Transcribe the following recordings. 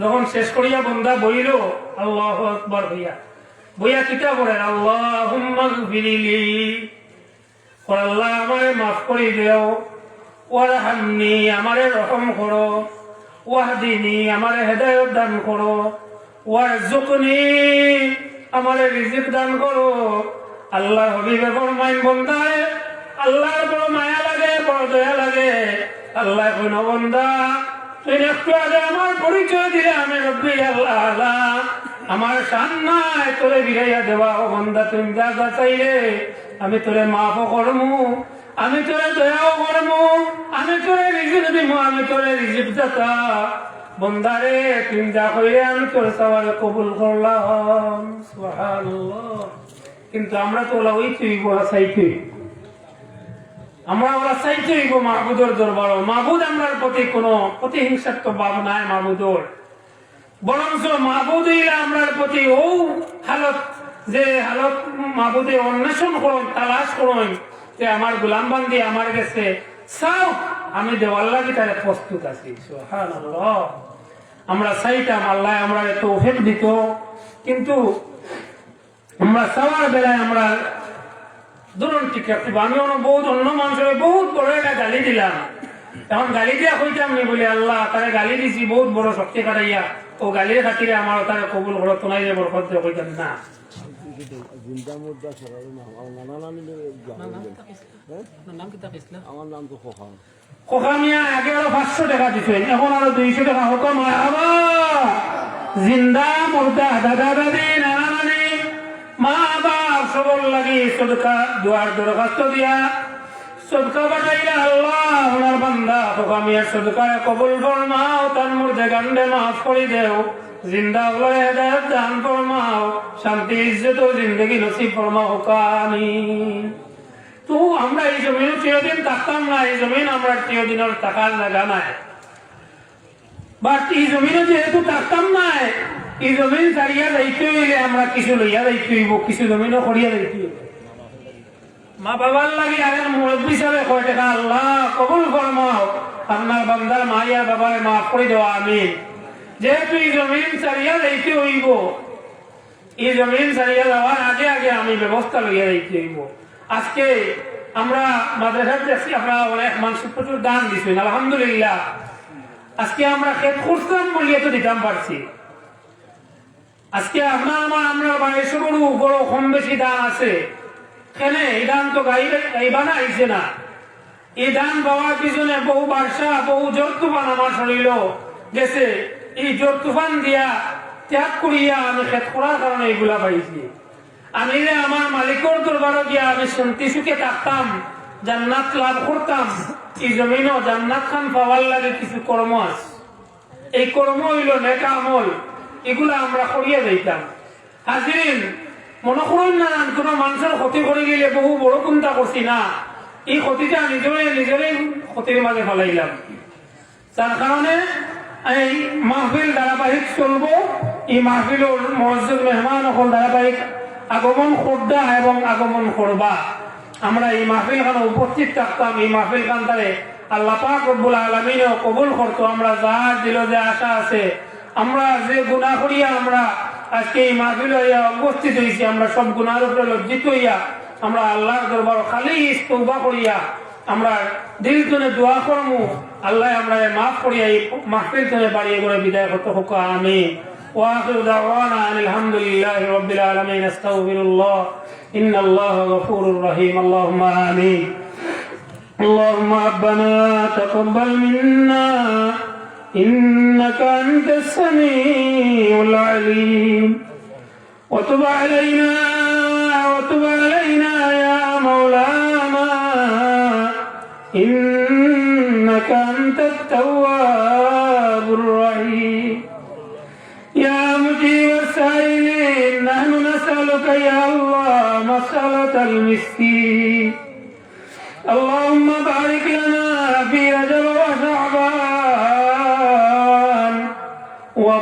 যখন শেষ করিয়া বন্দা বইল, আল্লাহ আকবার হইয়া, বইয়া আল্লাহ গফিরিলি আল্লাহ আমারে মাফ করে দেও। ওয়ারহামনি আমারে রহম করো। ওয়াহদিনি আমারে হেদায়ত দান করো। ওয়ারজুকনি আমারে রিজিক দান করো। আল্লাহ হবিবে ফরমাইন বন্দায়, আল্লাহর আল্লাহ কোন তুই একটু আগে আমার পরিচয় দিলে আমি রব্বি আল্লাহ আমার সান্নায় তোরে বিরাইয়া দেওয়া ও বন্দা, তুমি যা যা চাইলে আমি তোরে মাফও করমু, আমি তোরে দয়াও করমু, আমি তোরে দিমু, আমি তোরে দাতা। বন্দারে তুমি যা কইলে আমি তোর সবাই কবুল করলাম। কিন্তু আমরা তো ওলা ওই তুই বলা চাইতুই। আমরা ওরা চাইতে হইব মাহবুদর দরবার। মাহবুদ আমরার প্রতি কোনো প্রতিহিংসাত্ম ভাব নাই মাহবুদর। বরঞ্চ মাহবুদ হইলে আমরার প্রতি ও হালত, যে হালত মাহবুদে অন্বেষণ করুন, তালাশ করুন, যে আমার গোলাম বান্দি আমার কাছে চাও আমি দেওয়ার লাগি তারে প্রস্তুত আছি। আমরা চাইতাম আল্লাহ আমরা তৌফিক দিত, কিন্তু আমরা চাওয়ার বেলায় আমরা ধরুন, ঠিক আমি বহুত অন্য মানুষের বহুত বড় একটা গালি দিলাম। এখন গালি দিয়া কইতাম নি বলে, আল্লাহ গালি দিছি, বহুত বড় শক্তি কাটাইয়া। ও গালির খাতিরে আমার কবুল বরকত দিয়ে কইতাম না। জিন্দা মুর্দা, দাদা দাদি, নানা নানি, মা বাপ সবর লাগি সদকা দুয়ার দরখাস্ত দিয়া। সদকা বাটাইলা আল্লাহ ওনার বান্দা খোকা মিয়ার সদকায় কবুল ফরমাও, তার মুর্দে গান্ডে মাফ করে দেও। জিন্দা হলো হেদায়ত দান ফরমাও, শান্তি, ইজ্জত জিন্দগি নসিব ফরমাও তো আমরা এই জমিন চিরদিন থাকতাম না, এই জমিন আমরা চিরদিনের থাকার জায়গা নাই। বাট এই জমিনে যেহেতু থাকতাম না এই জমিন ছাড়িয়া যাইতে হইলে আমরা কিছু লইয়া যাইতে হইব, কিছু জমিনও করিয়া যাইতে মা বাবার লাগে আরে মুরব্বী হিসাবে কয় টাকা, আল্লাহ, কবুল ফরমাও। আপনার বান্দার মাইয়া বাবার মাফ করে দেওয়া আমি যেহেতু এই জমিন ছাড়িয়া যাইতে হইব, এই জমিন ছাড়িয়া যাওয়ার আগে আগে আমি ব্যবস্থা লইয়া যাইতে হইব। আজকে আমরা মাদ্রাসার দেখছি, আমরা অনেক মানুষ প্রচুর দান দিচ্ছি আলহামদুলিল্লাহ। আজকে আমরা খেত করতাম বলিয়ে তো দিতাম পারছি। আজকে আপনার আমার আমরা বাড়ির বড় কম বেশি দান আছে। কেন, এই দান তো গাইবে গাইবা না আইছে না। এই দান পাওয়ার পিছনে বহু বার্ষা বহু জোর তুফান আমার শরীর গেছে। এই জোর তুফান দিয়া ত্যাগ করিয়া আমি খেত করার কারণে এইগুলা পাইছি। আমি যে আমার মালিকর দরবারও গিয়া আমি শান্তি সুখে থাকতাম, জান্নাত লাভ করতাম, এই জমিনও জান্নাত খান পাওয়ার লাগে কিছু কর্ম আছে। এই কর্ম হইল নেকা আমল এগুলা আমরা করিয়া যাইতাম। হাজিরিন, মনে করুন না, কোনো মানুষের ক্ষতি করে গেলে বহু বড় চিন্তা করছি না। এই ক্ষতিটা নিজরে নিজরে ক্ষতির মাঝে ফেলাইলাম। তার কারণে এই মাহফিল ধারাবাহিক চলবো। এই মাহফিলের মসজিদ মেহমান সকল ধারাবাহিক আগমন করদা এবং আগমন করবা। আমরা এই মাহফিল খানে উপস্থিত থাকতাম। এই মাহফিল খান তারে আল্লাহ পাক রব্বুল আলমিনও কবুল করতো। আমরা যার দিল যে আশা আছে আমরা যে গুণা করিয়া আমরা আজকে এই মাহফিল হইয়া উপস্থিত হয়েছি আমরা সব গুণার উপরে লজ্জিত হইয়া আমরা আল্লাহর দরবার খালি তৌবা করিয়া আমরা দিল জনে দোয়া করমু আল্লাহ আমরা মাফ করিয়া এই মাহফিল জনে বাড়িয়ে করে বিদায় করতে হোক আমি واخر دعوانا ان الحمد لله رب العالمين استغفر الله ان الله غفور رحيم اللهم امين اللهم ربنا تقبل منا انك انت السميع العليم وتب علينا وتب علينا يا مولانا إنك أنت التواب الرحيم يا مجيب السائلين نحن نسألك يا الله مسألة المسكين اللهم بارك لنا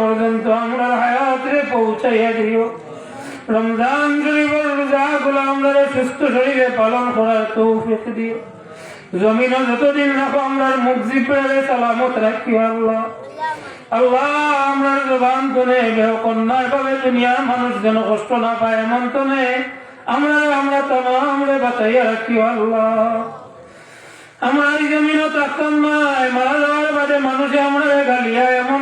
পর্যন্ত আমরা হায়াতরে পৌঁছাইয়া দিও। রমজান রোজাগুলো আমরা সুস্থ শরীরে পালন করার তৌফিক দিও। যতদিন রাখো আমরা সালামত রাখি আল্লাহ। আল্লাহ আমরা জবান তনে কন্যার ভাবে দুনিয়ার মানুষ যেন কষ্ট না পায়, এমন তনে আমরা আমরা তাম রে বাঁচাইয়া রাখি আল্লাহ। আমরা এই থাকতাম নাই মারা যাওয়ার বাদে মানুষে আমরা গালিয়া এমন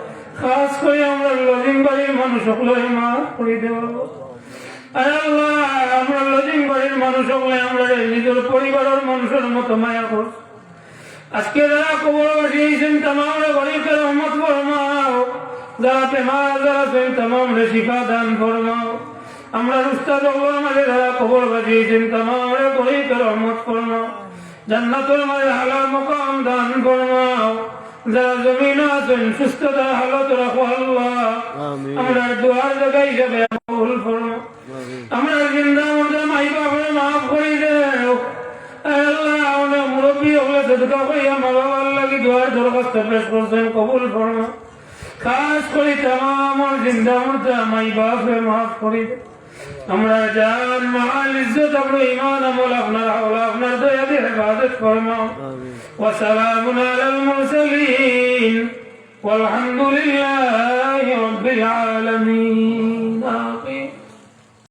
খাস করে আমরা লজিং বাড়ির মানুষ সকলে মাফ করি দেব। আয় আল্লাহ, আমরা লজিং বাড়ির মানুষ সকলে আমরা নিজের পরিবারের মানুষের মতো মায়া কর আজকে যারা কবরবাসী হয়েছেন তামাম গরিবের রহমত ফরমাও। যারা বেমার যারা আছেন তামাম রে শিফা দান ফরমাও। আমরা উস্তাদ আমাদের যারা কবরবাসী হয়েছেন তামাম রে গরিবের রহমত ফরমাও। জান্নাতুল মাঝে হালাল মকাম দান ফরমাও। যারা জমিন আছেন সুস্থতা হালত রাখো আল্লাহ আমরা দুয়ার জায়গা হিসাবে কবুল করো। আমরা জিন্দা মর্দা মাই বাপরে মাফ করি দে আল্লাহ আমরা মুরব্বী হলে সদকা কইয়া মা তাম জিন্দা মাই বাপরে করি আমরা জান মাল ইজ্জত আপনার ইমান আমল আপনার হাওলা আপনার দয়া দিয়ে হেফাজত ফরমাও آمين وسلام على المرسلين والحمد لله رب العالمين